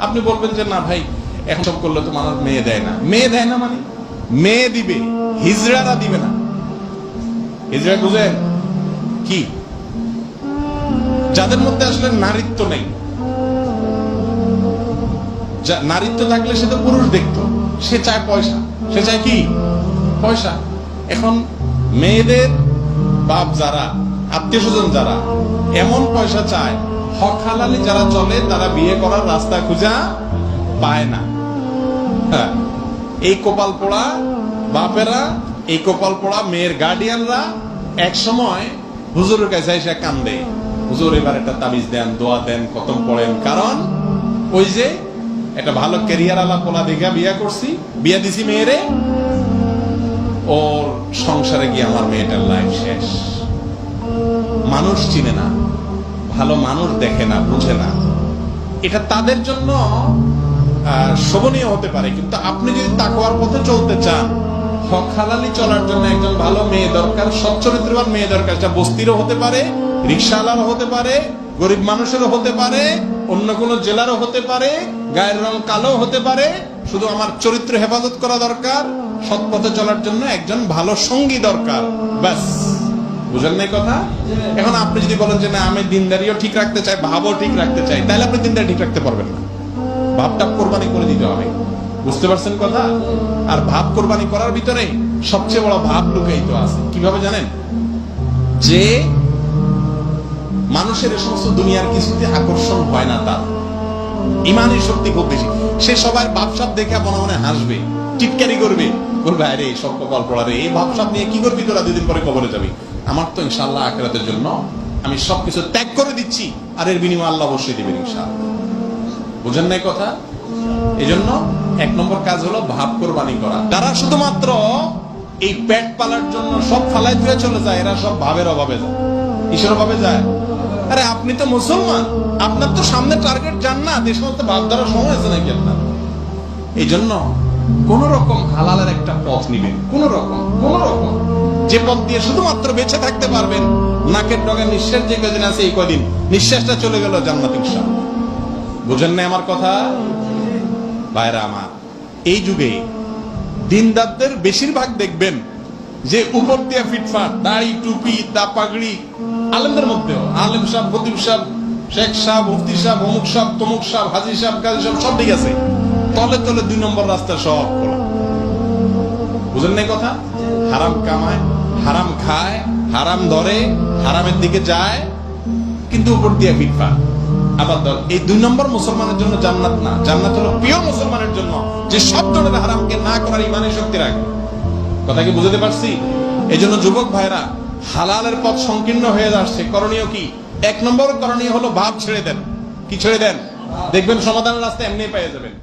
আপনি বলবেন যে, না ভাই, এখন সব করলে তো মানুষ মেয়ে দেয় না। মেয়ে দেয় না মানে? মেয়ে দিবে, হিজড়ারা দিবে না। হিজড়া বুঝেন কি? যাদের মধ্যে আসলে নারীত্ব নেই। নারীত্ব থাকলে সে তো পুরুষ দেখতো। সে চায় পয়সা। সে চায় কি? পয়সা। এখন মেয়েদের বাপ যারা, আত্মীয় স্বজন যারা, এমন পয়সা চায় হক হালালি যারা চলে তারা বিয়ে করার রাস্তা খুঁজা পায় না। হ্যাঁ, এই কপাল পোড়া বাপেরা এই কপাল পোড়া মেয়ের গার্ডিয়ানরা এক সময় হুজুরের কাছে এসে কান্দে। হুজুর এবার একটা তাবিজ দেন দোয়া দেন খতম পড়েন কারণ ওই যে একটা ভালো ক্যারিয়ার আলা পোলা দেখা বিয়া করছি বিয়া দিছি মেয়েরে ওর সংসারে গিয়ে আমার মেয়েটার লাইফ শেষ। মানুষ চিনে না। ভালো মানুষ দেখে না, বুঝে না। এটা তাদের জন্য শোভনীয় হতে পারে। কিন্তু আপনি যদি তাকওয়ার পথে চলতে চান, হক চলার জন্য একজন ভালো মেয়ে দরকার সচ্চরিত্রবান মেয়ে দরকার, যা বস্তিরও হতে পারে রিক্সাওয়ালারও হতে পারে, গরিব মানুষেরও হতে পারে, অন্য কোনো জেলারও হতে পারে, গায়ের রং কালো হতে পারে, শুধু আমার চরিত্র হেফাজত করা দরকার, সৎ পথে চলার জন্য একজন ভালো সঙ্গী দরকার, ব্যাস। কথা? এখন আপনি যদি বলেন যে, না, আমি দিনদারিও ঠিক রাখতে চাই, ভাবও ঠিক রাখতে চাই, তাহলে আপনি ঠিক রাখতে পারবেন না। ভাবটা কোরবানি করে দিতে হবে। বুঝতে পারছেন কথা? আর ভাব কোরবানি করার ভিতরে সবচেয়ে বড় ভাব আছে। কীভাবে জানেন? যে মানুষের সমস্ত দুনিয়ার কিছুতে আকর্ষণ হয় না তার। ইমানের শক্তি খুব বেশি। সে সবার ভাবসাব দেখে মনে মনে হাসবে, টিটকারি করবে। বলবে, আরে সব কপাল পড়ারে এই ভাবসাব নিয়ে কি করবি তোরা? দুদিন পরে কবরে যাবি। আমার তো ইনশাল্লাহ আখেরাতের জন্য আমি সবকিছু ত্যাগ করে দিচ্ছি, আর এর বিনিময় আল্লাহ অবশ্যই দিবেন ইনশাআল্লাহ। বুঝেন নাই কথা? এই জন্য এক নম্বর কাজ হলো ভাব কোরবানি করা। তারা শুধুমাত্র এই পেট পালার জন্য সব ফালাই ধুয়ে চলে যায়, এরা সব ভাবের অভাবে যায়। কিসের অভাবে যায়? আরে আপনি তো মুসলমান, আপনার তো সামনে টার্গেট যান না এই সমস্ত ভাব ধরার সময় আছে নাকি আপনার? এই জন্য কোন রকম হালালের একটা পথ নিবেন কোন রকম কোন রকম যে পথ দিয়ে শুধুমাত্র বেঁচে থাকতে পারবেন, নাকের ডগে নিঃশ্বাস যে কদিন আছে এই কদিন নিঃশ্বাসটা চলে গেল জান্নাত ইনশাআল্লাহ বুঝেন না আমার কথা? ভাইরা আমার, এই যুগে দিনদারদের বেশিরভাগ দেখবেন যে উপর দিয়ে ফিটফাট, দাড়ি, টুপি দা পাগড়ি আলেমদের মধ্যেও, আলেম সাহেব, খতিব সাহেব, শেখ সাহেব, মুফতি সাহেব, অমুক সাহেব, তমুক সাহেব, হাজি সাহেব, কাজী সাহেব, সব ঠিক আছে। তলে তলে দুই নম্বর রাস্তা সব খোলা। বুঝেন না কথা? হারাম কামায়। হারাম খায়, হারাম ধরে, হারামের দিকে যায়, কিন্তু উপর দিয়ে ফিটফাট আবার ধর, এই দুই নম্বর মুসলমানের জন্য জান্নাত না। জান্নাত হলো প্রিয় মুসলমানের জন্য যে সব ধরনের হারামকে না করার ইমানের শক্তি রাখে কথা কি বুঝতে পারছি? এই জন্য যুবক ভাইরা হালালের পথ সংকীর্ণ হয়ে আসছে করণীয় কি? এক নম্বর করণীয় হলো ভাব ছেড়ে দেন। কি ছেড়ে দেন? দেখবেন সমাধানের রাস্তা এমনি পেয়ে যাবেন।